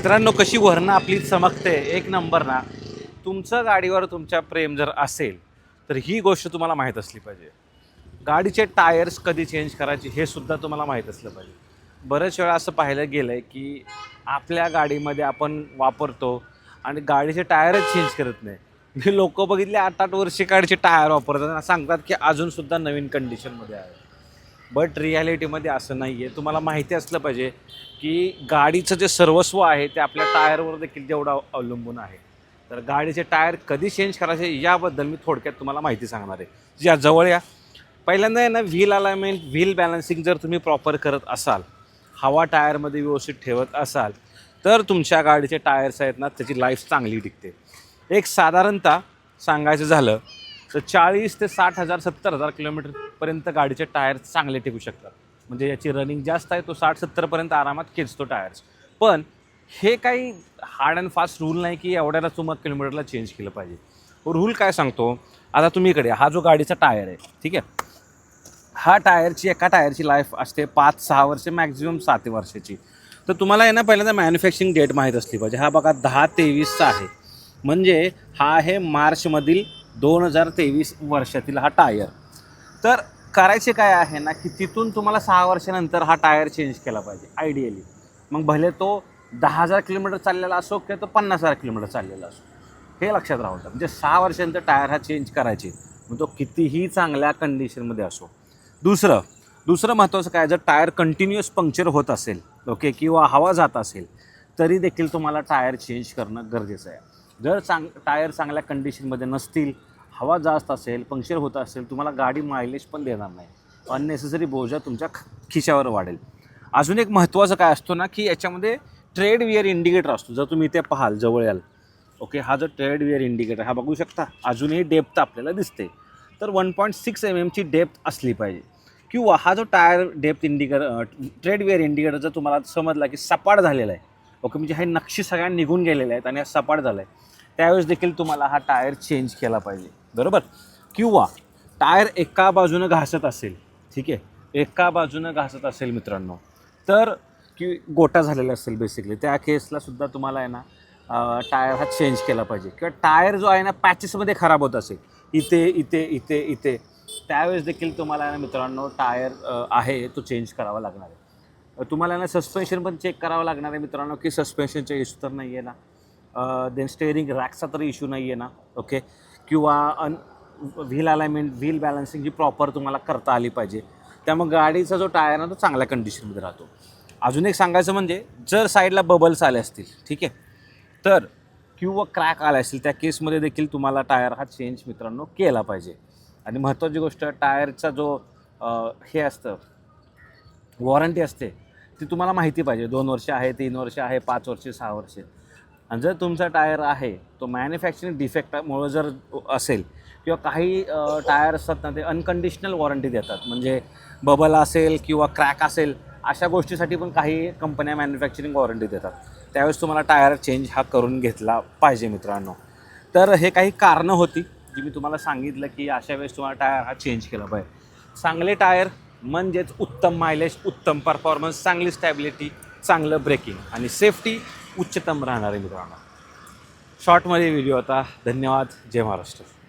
मित्रांनो कशी वरणं आपली चमकते एक नंबर ना. तुमचं गाडीवर तुमच्या प्रेम जर असेल तर ही गोष्ट तुम्हाला माहीत असली पाहिजे. गाडीचे टायर्स कधी चेंज करायचे हे सुद्धा तुम्हाला माहीत असलं पाहिजे. बऱ्याच वेळा असं पाहिलं गेलं आहे की आपल्या गाडीमध्ये आपण वापरतो आणि गाडीचे टायरच चेंज करत नाही. मी लोक बघितले आठ आठ वर्षे गाडीचे टायर वापरतात आणि सांगतात की अजूनसुद्धा नवीन कंडिशनमध्ये आहे. बट रियालिटीमध्ये असं नाही आहे तुम्हाला माहिती असलं पाहिजे की गाडीचं जे सर्वस्व आहे ते आपल्या टायरवर देखील जेवढं अवलंबून आहे. तर गाडीचे टायर कधी चेंज करायचे याबद्दल मी थोडक्यात तुम्हाला माहिती सांगणार आहे. या जवळ या. पहिल्यांदा आहे ना व्हील अलायमेंट व्हील बॅलन्सिंग जर तुम्ही प्रॉपर करत असाल हवा टायरमध्ये व्यवस्थित ठेवत असाल तर तुमच्या गाडीचे टायर्स आहेत ना त्याची लाईफ चांगली टिकते. एक साधारणतः सांगायचं झालं तर चाळीस ते साठ हजार सत्तर हजार किलोमीटरपर्यंत गाडीचे टायर चांगले टिकू शकतात. म्हणजे याची रनिंग जास्त आहे तो साठ सत्तरपर्यंत आरामात खेचतो टायर्स. पण हे काही हार्ड अँड फास्ट रूल नाही की एवढ्याला तुम्हाला किलोमीटरला चेंज केलं पाहिजे. रूल काय सांगतो? आता तुम्ही इकडे हा जो गाडीचा टायर आहे ठीक आहे? हा टायरची एका टायरची लाईफ असते पाच सहा वर्षे मॅक्झिमम सात वर्षाची. तर तुम्हाला आहे ना पहिल्यांदा मॅन्युफॅक्चरिंग डेट माहीत असली पाहिजे. हा बघा दहा तेवीसचा आहे. म्हणजे हा आहे मार्चमधील दोन हजार तेवीस वर्षातील हा टायर. तर करायचे काय आहे ना की तिथून तुम्हाला सहा वर्षानंतर हा टायर चेंज केला पाहिजे आयडियली मग भले तो दहा हजार किलोमीटर चाललेला असो किंवा तो पन्नास हजार किलोमीटर चाललेला असो. हे लक्षात राहू म्हणजे सहा वर्षानंतर टायर हा चेंज करायचे. मग तो कितीही चांगल्या कंडिशनमध्ये असो. दुसरं दुसरं महत्त्वाचं काय? जर टायर कंटिन्युअस पंक्चर होत असेल ओके किंवा हवा जात असेल तरी देखील तुम्हाला टायर चेंज करणं गरजेचं आहे. जर चांग टायर चांगल्या कंडिशनमध्ये नसतील हवा जास्त असेल पंक्चर होत असेल तुम्हाला गाडी मायलेज पण देणार नाही. अननेसेसरी बोजा तुमच्या ख- खिशावर वाढेल. अजून एक महत्त्वाचं काय असतो ना की याच्यामध्ये ट्रेड विअर इंडिकेटर असतो. जर तुम्ही इथे पाहाल जवळ याल ओके हा जो ट्रेड विअर इंडिकेटर हा बघू शकता अजूनही डेप्थ आपल्याला दिसते. तर वन पॉईंट सिक्स एम एमची डेप्थ असली पाहिजे. किंवा हा जो tyre depth indicator tread wear indicator जर तुम्हाला समजला की सपाट झालेला आहे ओके म्हणजे हे नक्षी सगळ्या निघून गेलेले आहेत आणि हा सपाट झाला आहे त्यावेळेस देखील तुम्हाला हा टायर चेंज केला पाहिजे. बरोबर? किंवा टायर एका बाजूनं घासत असेल ठीक आहे? एका बाजूनं घासत असेल मित्रांनो तर की गोटा झालेला असेल बेसिकली त्या केसला सुद्धा तुम्हाला आहे ना टायर हा चेंज केला पाहिजे. किंवा टायर जो आहे ना पॅचेसमध्ये खराब होत असेल इथे इथे इथे इथे त्यावेळेस देखील तुम्हाला आहे ना मित्रांनो टायर आहे तो चेंज करावा लागणार आहे. तुम्हाला ना सस्पेन्शन पण चेक करावं लागणार आहे मित्रांनो की सस्पेन्शनच्या इश्यू तर नाही आहे ना? देन स्टेअरिंग रॅक्सचा तर इश्यू नाही आहे ना ओके किंवा अन व्हील अलायमेंट व्हील बॅलन्सिंग ही प्रॉपर तुम्हाला करता आली पाहिजे. त्यामुळे गाडीचा जो टायर ना तो चांगल्या कंडिशनमध्ये राहतो. अजून एक सांगायचं म्हणजे जर साईडला बबल्स आले असतील ठीक आहे? तर किंवा क्रॅक आले असतील त्या केसमध्ये देखील तुम्हाला टायर हा चेंज मित्रांनो केला पाहिजे. आणि महत्त्वाची गोष्ट टायरचा जो हे असतं वॉरंटी असते ती तुम्हाला माहिती पाहिजे. दोन वर्ष आहे तीन वर्ष आहे पाच वर्ष सहा वर्ष. आणि जर तुमचा टायर आहे तो मॅन्युफॅक्चरिंग डिफेक्टमुळं जर असेल किंवा काही टायर असतात ना ते अनकंडिशनल वॉरंटी देतात. म्हणजे बबल असेल किंवा क्रॅक असेल अशा गोष्टीसाठी पण काही कंपन्या मॅन्युफॅक्चरिंग वॉरंटी देतात. त्यावेळेस तुम्हाला टायर चेंज हा करून घेतला पाहिजे मित्रांनो. तर हे काही कारणं होती जी मी तुम्हाला सांगितलं की अशा वेळेस तुम्हाला टायर हा चेंज केला पाहिजे. चांगले टायर म्हणजेच उत्तम मायलेज उत्तम परफॉर्मन्स चांगली स्टॅबिलिटी चांगलं ब्रेकिंग आणि सेफ्टी उच्चतम राहणार आहे मित्रांनो शॉर्टमध्ये व्हिडिओ आता. धन्यवाद. जय महाराष्ट्र.